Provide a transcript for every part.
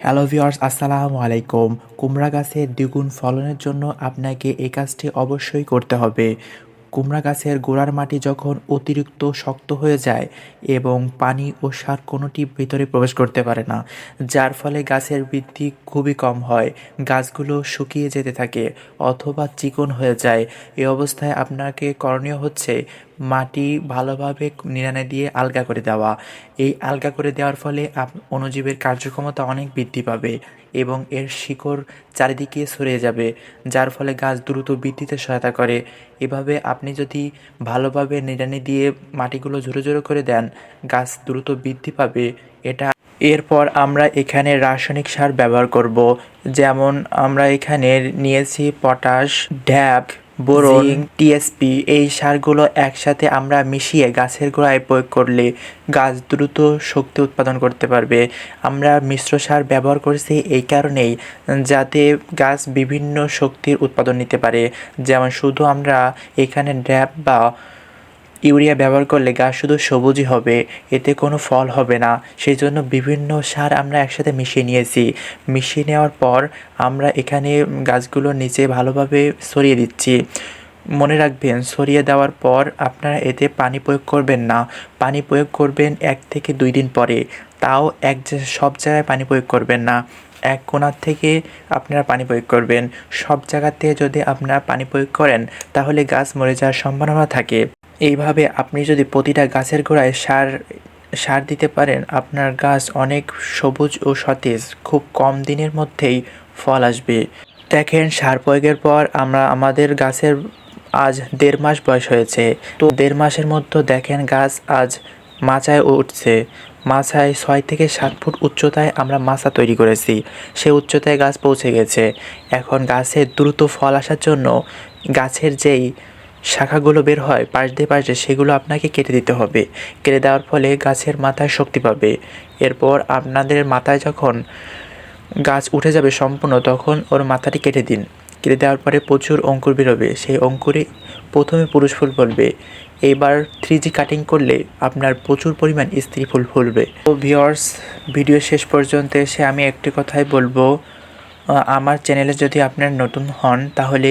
Hello viewers আসসালামু আলাইকুম। কুমড়া গাছের দ্বিগুণ ফলনের জন্য আপনাকে এই কাজটি অবশ্যই করতে হবে। কুমড়া গাছের গোড়ার মাটি যখন অতিরিক্ত শক্ত হয়ে যায় এবং পানি ও সার কোনোটি ভিতরে প্রবেশ করতে পারে না, যার ফলে গাছের বৃদ্ধি খুবই কম হয়, গাছগুলো শুকিয়ে যেতে থাকে অথবা চিকন হয়ে যায়। এই অবস্থায় আপনাকে করণীয় হচ্ছে মাটি ভালোভাবে নিড়ানে দিয়ে আলগা করে দেওয়া। এই আলগা করে দেওয়ার ফলে অণুজীবের কার্যক্ষমতা অনেক বৃদ্ধি পাবে এবং এর শিকড় চারিদিকে ছড়িয়ে যাবে, যার ফলে গাছ দ্রুত বৃদ্ধিতে সহায়তা করে। এভাবে আপনি যদি ভালোভাবে নিড়ানি দিয়ে মাটিগুলো ঝুরো ঝুরো করে দেন, গাছ দ্রুত বৃদ্ধি পাবে। এটা এরপর আমরা এখানে রাসায়নিক সার ব্যবহার করব। যেমন আমরা এখানে নিয়েছি পটাশ ড্যাপ বোরন টিএসপি এই সারগুলো একসাথে আমরা মিশিয়ে গাছের গোড়ায় প্রয়োগ করলে গাছ দ্রুত শক্তি উৎপাদন করতে পারবে। আমরা মিশ্র সার ব্যবহার করেছি এই কারণেই যাতে গাছ বিভিন্ন শক্তির উৎপাদন নিতে পারে। যেমন শুধু আমরা এখানে ড্যাপ বা ইউরিয়া ব্যবহার করলে গাছ শুধু সবুজই হবে, এতে কোনো ফল হবে না। সেই জন্য বিভিন্ন সার আমরা একসাথে মিশিয়ে নিয়েছি। মিশিয়ে নেওয়ার পর আমরা এখানে গাছগুলোর নিচে ভালোভাবে সরিয়ে দিচ্ছি। মনে রাখবেন সরিয়ে দেওয়ার পর আপনারা এতে পানি প্রয়োগ করবেন না। পানি প্রয়োগ করবেন এক থেকে দুই দিন পরে। তাও এক সব জায়গায় পানি প্রয়োগ করবেন না। এক কোণার থেকে আপনারা পানি প্রয়োগ করবেন। সব জায়গাতে যদি আপনারা পানি প্রয়োগ করেন, তাহলে গাছ মরে যাওয়ার সম্ভাবনা থাকে। এইভাবে আপনি যদি প্রতিটা গাছের গোড়ায় সার সার দিতে পারেন, আপনার গাছ অনেক সবুজ ও সতেজ। খুব কম দিনের মধ্যেই ফল আসবে। দেখেন, সার প্রয়োগের পর আমরা, আমাদের গাছের আজ দেড় মাস বয়স হয়েছে। তো দেড় মাসের মধ্যে দেখেন, গাছ আজ মাচায় উঠছে। মাছায় ছয় থেকে সাত ফুট উচ্চতায় আমরা মাচা তৈরি করেছি। সে উচ্চতায় গাছ পৌঁছে গেছে। এখন গাছের দ্রুত ফল আসার জন্য গাছের যেই শাখাগুলো বের হয়, পাশ দিয়ে পাশ দিয়ে সেগুলো আপনাকে কেটে দিতে হবে। কেটে দেওয়ার ফলে গাছের মাথায় শক্তি পাবে। এরপর আপনাদের মাথায় যখন গাছ উঠে যাবে সম্পূর্ণ, তখন ওর মাথাটি কেটে দিন। কেটে দেওয়ার পরে প্রচুর অঙ্কুর বেরোবে। সেই অঙ্কুরে প্রথমে পুরুষ ফুল ফলবে। এবার থ্রি জি কাটিং করলে আপনার প্রচুর পরিমাণ স্ত্রী ফুল ফুলবে। তো ভিওর্স ভিডিও শেষ পর্যন্ত এসে আমি একটি কথাই বলব। আমার চ্যানেলে যদি আপনার নতুন হন, তাহলে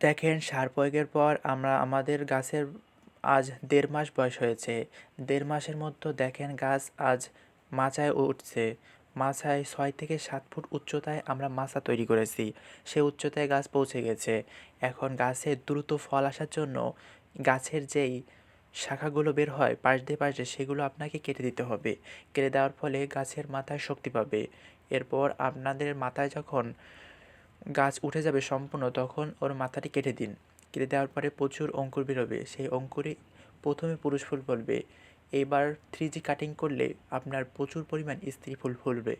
দেখেন সার প্রয়োগের পর আমরা, আমাদের গাছের আজ দেড় মাস বয়স হয়েছে। দেড় মাসের মধ্যে দেখেন, গাছ আজ মাচায় উঠছে। মাছায় ছয় থেকে সাত ফুট উচ্চতায় আমরা মাচা তৈরি করেছি। সে উচ্চতায় গাছ পৌঁছে গেছে। এখন গাছের দ্রুত ফল আসার জন্য গাছের যেই শাখাগুলো বের হয়, পাশ দিয়ে পাশ সেগুলো আপনাকে কেটে দিতে হবে। কেটে দেওয়ার ফলে গাছের মাথায় শক্তি পাবে। এরপর আপনাদের মাথায় যখন গাছ উঠে যাবে সম্পূর্ণ, তখন ওর মাথাটি কেটে দিন। কেটে দেওয়ার পরে প্রচুর অঙ্কুর বেরোবে। সেই অঙ্কুরে প্রথমে পুরুষ ফুল ফলবে এবার থ্রি জি কাটিং করলে আপনার প্রচুর পরিমাণ স্ত্রী ফুল ফুলবে।